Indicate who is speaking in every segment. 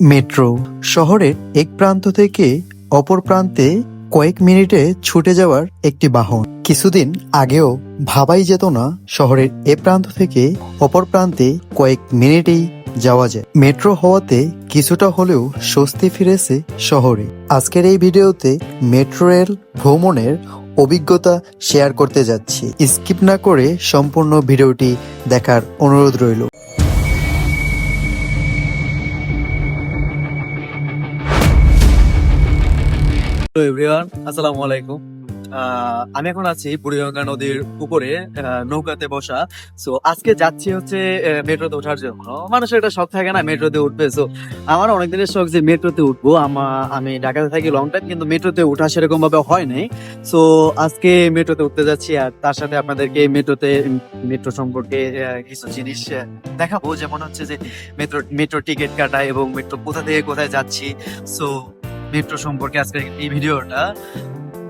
Speaker 1: Metro শহরের এক প্রান্ত থেকে অপর প্রান্তে কয়েক মিনিটে ছুটে যাওয়ার একটি বাহন। কিছুদিন আগেও ভাবাই যেত না শহরের এ প্রান্ত থেকে অপর প্রান্তে কয়েক মিনিটেই যাওয়া যায়। মেট্রো হওয়াতে কিছুটা হলেও স্বস্তি ফিরেছে শহরে। আজকের এই ভিডিওতে মেট্রো রেল ভ্রমণের অভিজ্ঞতা শেয়ার করতে যাচ্ছি। স্কিপ না করে সম্পূর্ণ ভিডিওটি দেখার অনুরোধ রইল।
Speaker 2: হ্যালো এভরিওয়ান, আসসালামু আলাইকুম। আমি এখন আছি বুড়িগঙ্গা নদীর উপরে নৌকাতে বসা। সো আজকে যাচ্ছি হচ্ছে মেট্রোতে ওঠার জন্য। মানুষের একটা শখ থাকে না মেট্রোতে উঠবে। সো আমার অনেক দিনের শখ যে মেট্রোতে উঠবো। আমা- আমি ঢাকাতে থাকি লং টাইম কিন্তু মেট্রোতে উঠা সেরকম ভাবে হয় নাই। সো আজকে মেট্রোতে উঠতে যাচ্ছি আর তার সাথে আপনাদেরকে মেট্রোতে, মেট্রো সম্পর্কে কিছু জিনিস দেখাবো। যেমন হচ্ছে যে, মেট্রো মেট্রো টিকিট কাটা এবং মেট্রো কোথা থেকে কোথায় যাচ্ছি। সো মেট্রো সম্পর্কে আজকে এই ভিডিওটা।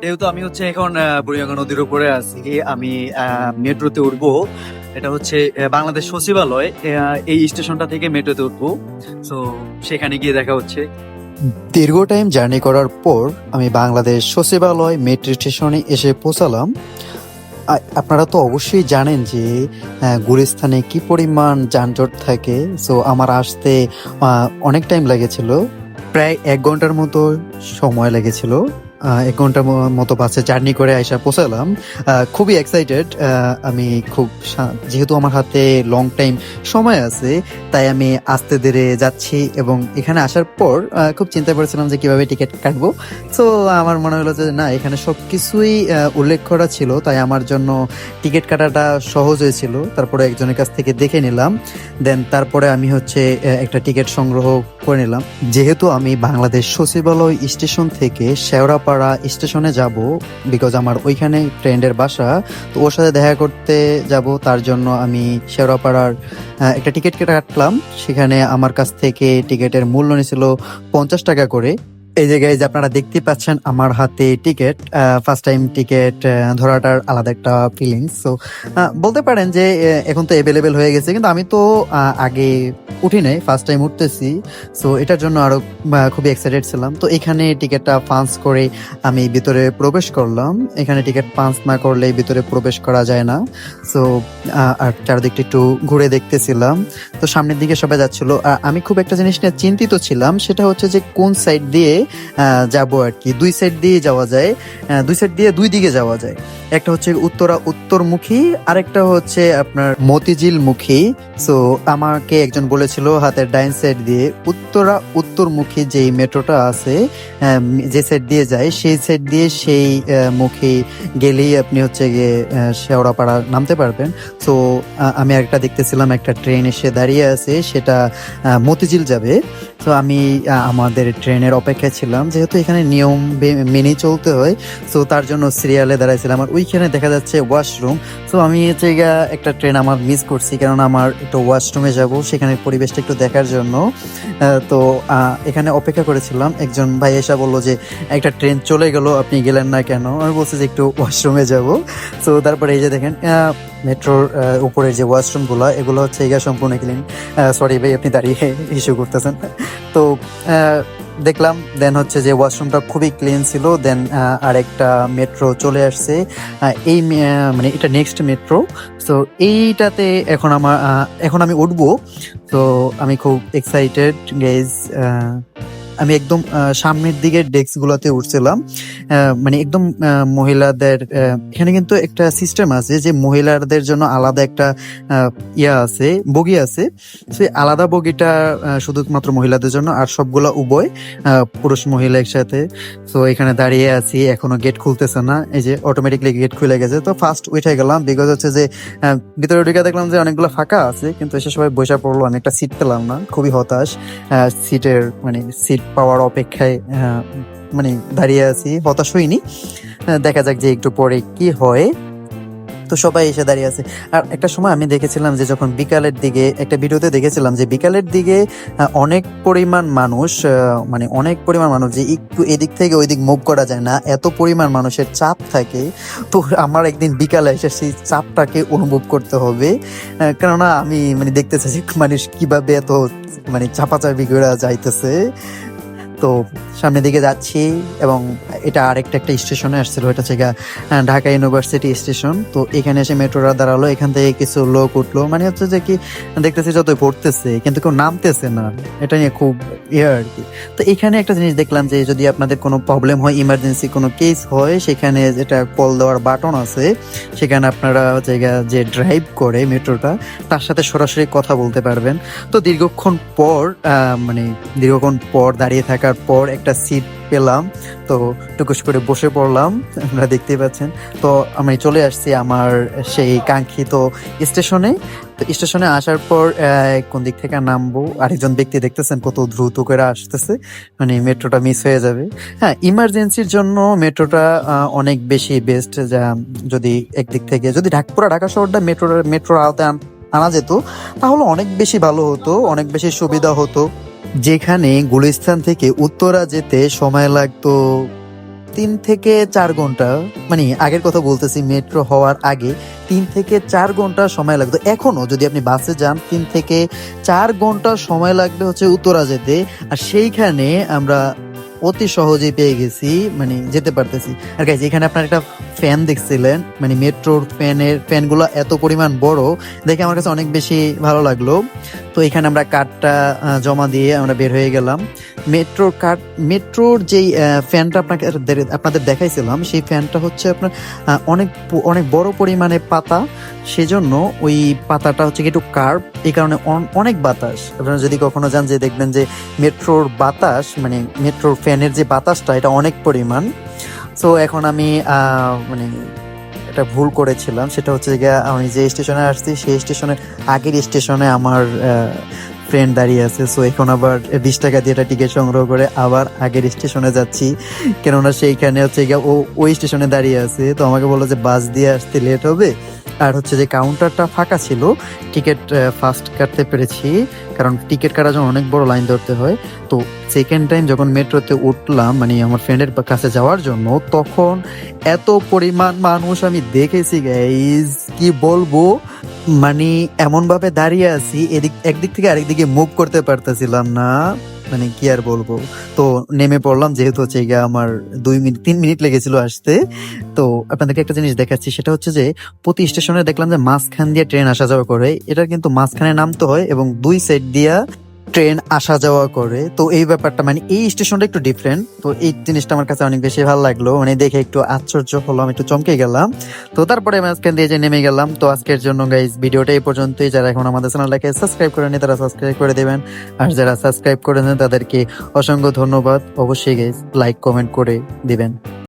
Speaker 2: যেহেতু আমি হচ্ছে এখন বুড়িগঙ্গা নদীর উপরে আছি, আমি মেট্রোতে উঠবো। এটা হচ্ছে বাংলাদেশ সচিবালয় এই স্টেশনটা থেকে মেট্রোতে উঠবো। তো সেখানে গিয়ে দেখা হচ্ছে।
Speaker 1: দীর্ঘ টাইম জার্নি করার পর আমি বাংলাদেশ সচিবালয় মেট্রো স্টেশনে এসে পৌঁছালাম। আপনারা তো অবশ্যই জানেন যে গুলিস্তানে কি পরিমাণ যানজট থাকে। সো আমার আসতে অনেক টাইম লেগেছিল। প্রায় এক ঘণ্টার মতো সময় লেগেছিল। এক ঘণ্টার মতো বাসে জার্নি করে আইসা পৌঁছালাম। খুবই এক্সাইটেড আমি খুব যেহেতু আমার হাতে লং টাইম সময় আছে তাই আমি আস্তে ধীরে যাচ্ছি এবং এখানে আসার পর খুব চিন্তা করেছিলাম যে কীভাবে টিকিট কাটবো। তো আমার মনে হলো যে না এখানে সবকিছুই আহ, উল্লেখ করা ছিল তাই আমার জন্য টিকিট কাটাটা সহজ হয়েছিল। তারপরে একজনের কাছ থেকে দেখে নিলাম। দেন তারপরে আমি হচ্ছে একটা টিকিট সংগ্রহ করে নিলাম। যেহেতু আমি বাংলাদেশ সচিবালয় স্টেশন থেকে শেওড়াপাড়া স্টেশনে যাব বিকজ আমার ওইখানে ফ্রেন্ডের বাসা। তো ওর সাথে দেখা করতে যাব, তার জন্য আমি শেওড়াপাড়ার একটা টিকিট কেটে কাটলাম। সেখানে আমার কাছ থেকে টিকিটের মূল্য নিয়েছিল পঞ্চাশ টাকা করে। এই জায়গায় যে আপনারা দেখতে পাচ্ছেন আমার হাতে টিকিট ফার্স্ট টাইম টিকিট ধরাটার আলাদা একটা ফিলিংস তো বলতে পারেন যে এখন তো অ্যাভেলেবেল হয়ে গেছে, কিন্তু আমি তো আগে উঠি নাই ফার্স্ট টাইম উঠতেছি। সো এটার জন্য আরও খুবই এক্সাইটেড ছিলাম। তো এখানে টিকিটটা পাঞ্চ করে আমি ভিতরে প্রবেশ করলাম। এখানে টিকিট পাঞ্চ না করলে ভিতরে প্রবেশ করা যায় না। সো আর চারদিকটা একটু ঘুরে দেখতেছিলাম। তো সামনের দিকে সবাই যাচ্ছিল। আর আমি খুব একটা জিনিস নিয়ে চিন্তিত ছিলাম, সেটা হচ্ছে যে কোন সাইড দিয়ে যাব আর কি। দুই সাইড দিয়ে যাওয়া যায়। দুই সাইড দিয়ে দুই দিকে যাওয়া যায়। একটা হচ্ছে উত্তরা উত্তরমুখী, আরেকটা হচ্ছে আপনার মতিঝিল মুখী। সো আমাকে একজন বলেছিল হাতের ডাইন সাইড দিয়ে, উত্তরা উত্তরমুখী যেই মেট্রোটা আছে যে সাইড দিয়ে যায়, সেই সাইড দিয়ে সেই মুখে গেলেই আপনি হচ্ছে গিয়ে শেওড়াপাড়া নামতে পারবেন। তো আমি একটা দেখতেছিলাম, একটা ট্রেন এসে দাঁড়িয়ে আছে, সেটা মতিঝিল যাবে। তো আমি আমাদের ট্রেনের অপেক্ষায় ছিলাম। যেহেতু এখানে নিয়ম মেনেই চলতে হয়, তো তার জন্য সিরিয়ালে দাঁড়াইছিলাম। আর ওইখানে দেখা যাচ্ছে ওয়াশরুম। সো আমি হচ্ছে একটা ট্রেন আমার মিস করছি, কারণ আমার একটু ওয়াশরুমে যাব সেখানে পরিবেশটা একটু দেখার জন্য। তো এখানে অপেক্ষা করেছিলাম। একজন ভাই এসে বলল যে, একটা ট্রেন চলে গেল, আপনি গেলেন না কেন? আমি বলছি যে, একটু ওয়াশরুমে যাব। তো তারপরে এই যে দেখেন মেট্রোর উপরের যে ওয়াশরুমগুলো এগুলো হচ্ছে এগা সম্পূর্ণ ক্লিন সরি ভাই, আপনি দাঁড়িয়ে ইস্যু করতেছেন। তো দেখলাম দেন হচ্ছে যে ওয়াশরুমটা খুবই ক্লিন ছিল দেন আরেকটা মেট্রো চলে আসছে। এই মানে এটা নেক্সট মেট্রো। তো এইটাতে এখন আমার এখন আমি উঠবো। তো, আমি খুব এক্সাইটেড গেজ আমি একদম সামনের দিকে ডেস্ক গুলোতে উঠছিলাম মানে একদম মহিলাদের এখানে কিন্তু একটা সিস্টেম আছে যে মহিলাদের জন্য আলাদা একটা ইয়া আছে, বগি আছে। সেই আলাদা বগিটা শুধুমাত্র মহিলাদের জন্য আর সবগুলা উভয় পুরুষ মহিলা একসাথে। তো এখানে দাঁড়িয়ে আছি, এখনও গেট খুলতেছে না। এই যে অটোমেটিকলি গেট খুলে গেছে। তো ফার্স্ট উঠে গেলাম বিকজ হচ্ছে যে ভিতরে ঢুকে দেখলাম যে অনেকগুলো ফাঁকা আছে, কিন্তু এসে সবাই বসে পড়ল। আমি একটা সিট পেলাম না, খুবই হতাশ। সিটের মানে সিট পাওয়ার অপেক্ষায় মানে দাঁড়িয়ে আছি, হতাশ হইনি। দেখা যাক যে একটু পরে কি হয়। তো সবাই এসে দাঁড়িয়ে আছে। আর একটা সময় আমি দেখেছিলাম যে যখন বিকালের দিকে, একটা ভিডিওতে দেখেছিলাম যে বিকালের দিকে অনেক পরিমাণ মানুষ মানে অনেক পরিমাণ মানুষ যে একটু এদিক থেকে ওইদিক মুভ করা যায় না, এত পরিমাণ মানুষের চাপ থাকে, তো আমার একদিন বিকালে এসে সেই চাপটাকে অনুভব করতে হবে। কেননা আমি মানে দেখতে চাইছি মানুষ কীভাবে এত মানে চাপাচাপি করে যাইতেছে। তো সামনের দিকে যাচ্ছি এবং এটা আরেকটা একটা স্টেশনে আসছিল, এটা হচ্ছে ঢাকা ইউনিভার্সিটি স্টেশন। তো এখানে এসে মেট্রোরা দাঁড়াল, এখান থেকে কিছু লোক উঠল। মানে হচ্ছে যে কি, দেখতেছি যতই পড়তেছে, কিন্তু কেউ নামতেছে না। এটা নিয়ে খুব ইয়ে আর কি। তো এখানে একটা জিনিস দেখলাম যে, যদি আপনাদের কোনো প্রবলেম হয় ইমার্জেন্সি কোনো কেস হয়, সেখানে যেটা কল দেওয়ার বাটন আছে, সেখানে আপনারা হচ্ছে যে ড্রাইভ করে মেট্রোটা, তার সাথে সরাসরি কথা বলতে পারবেন। তো দীর্ঘক্ষণ পর মানে দীর্ঘক্ষণ পর দাঁড়িয়ে থাকার পর একটা সিট পেলাম। তো টুকুস করে বসে পড়লাম, আপনারা দেখতেই পাচ্ছেন। তো আমি চলে আসছি আমার সেই কাঙ্ক্ষিত স্টেশনে। তো স্টেশনে আসার পর কোন দিক থেকে নামবো? আরেকজন ব্যক্তি দেখতেছেন কত দ্রুত করে আসতেছে। মানে মেট্রোটা মিস হয়ে যাবে। হ্যাঁ ইমার্জেন্সির জন্য মেট্রোটা অনেক বেশি বেস্ট যা যদি একদিক থেকে, যদি ঢাকপুরা, ঢাকা শহরটা মেট্রো মেট্রোর আওতায় আনা যেত, তাহলে অনেক বেশি ভালো হতো, অনেক বেশি সুবিধা হতো। যেখানে গুলিস্তান থেকে উত্তরা যেতে সময় লাগতো তিন থেকে চার ঘণ্টা। মানে আগের কথা বলতেছি, মেট্রো হওয়ার আগে তিন থেকে চার ঘণ্টা সময় লাগতো। এখনও যদি আপনি বাসে যান, তিন থেকে চার ঘণ্টা সময় লাগবে হচ্ছে উত্তরা যেতে। আর সেইখানে আমরা অতি সহজেই পেয়ে গেছি মানে যেতে পারতেছি। আর গাইজ এখানে আপনার একটা ফ্যান দেখছিলেন মানে মেট্রোর ফ্যানের ফ্যানগুলো এত পরিমাণ বড়, দেখে আমার কাছে অনেক বেশি ভালো লাগল। তো এখানে আমরা কার্ডটা জমা দিয়ে আমরা বের হয়ে গেলাম। মেট্রোর কার্ড মেট্রোর যেই ফ্যানটা আপনাকে আপনাদের দেখাইছিলাম, সেই ফ্যানটা হচ্ছে আপনার অনেক অনেক বড় পরিমাণে পাতা। সেজন্য ওই পাতাটা হচ্ছে একটু কার্ভ এই কারণে অন- অনেক বাতাস। আপনারা যদি কখনো যান, যে দেখবেন যে মেট্রোর বাতাস মানে মেট্রোর ফ্যানের যে বাতাসটা, এটা অনেক পরিমাণ। সো এখন আমি মানে একটা ভুল করেছিলাম, সেটা হচ্ছে গিয়ে আমি যে স্টেশনে আসছি, সেই স্টেশনের আগের স্টেশনে আমার ফ্রেন্ড দাঁড়িয়ে আছে। সো এখন আবার বিশ টাকা দিয়ে টিকিট সংগ্রহ করে আবার আগের স্টেশনে যাচ্ছি। কেননা সেইখানে হচ্ছে ও, ওই স্টেশনে দাঁড়িয়ে আছে। তো আমাকে বলল যে বাস দিয়ে আসতে লেট হবে। আর হচ্ছে যে কাউন্টারটা ফাঁকা ছিল টিকিট ফার্স্ট কাটতে পেরেছি, কারণ টিকিট কাটার জন্য অনেক বড় লাইন ধরতে হয়। তো সেকেন্ড টাইম যখন মেট্রোতে উঠলাম মানে আমার ফ্রেন্ডের কাছে যাওয়ার জন্য, তখন এত পরিমাণ মানুষ আমি দেখেছি গাইজ কি বলব? মানে এমনভাবে দাঁড়িয়ে আছি, এদিক, একদিক থেকে আরেক দিকে মুভ করতে পারতেছিলাম না। মানে কি আর বলব? তো নেমে পড়লাম যেহেতু হচ্ছে গিয়ে আমার দুই মিনিট, তিন মিনিট লেগেছিল আসতে। তো আপনাদেরকে একটা জিনিস দেখাচ্ছি, সেটা হচ্ছে যে প্রতি স্টেশনে দেখলাম যে মাঝখান দিয়ে ট্রেন আসা যাওয়া করে। এটার কিন্তু মাঝখানে নামতে হয় এবং দুই সাইড দিয়া ট্রেন আসা যাওয়া করে, তো এই ব্যাপারটা মানে এই স্টেশনটা একটু ডিফারেন্ট তো এই জিনিসটা আমার কাছে অনেক বেশি ভালো লাগল। মানে দেখে একটু আশ্চর্য হলাম, একটু চমকে গেলাম। তো তারপরে আমি মাঝখান দিয়ে যে নেমে গেলাম, তো আজকের জন্য গাইজ ভিডিওটা এই পর্যন্তই। যারা এখন আমাদের চ্যানেলটাকে সাবস্ক্রাইব করেনি, তারা সাবস্ক্রাইব করে দেবেন। আর যারা সাবস্ক্রাইব করেছেন, তাদেরকে অসংখ্য ধন্যবাদ। অবশ্যই গাইজ লাইক কমেন্ট করে দিবেন।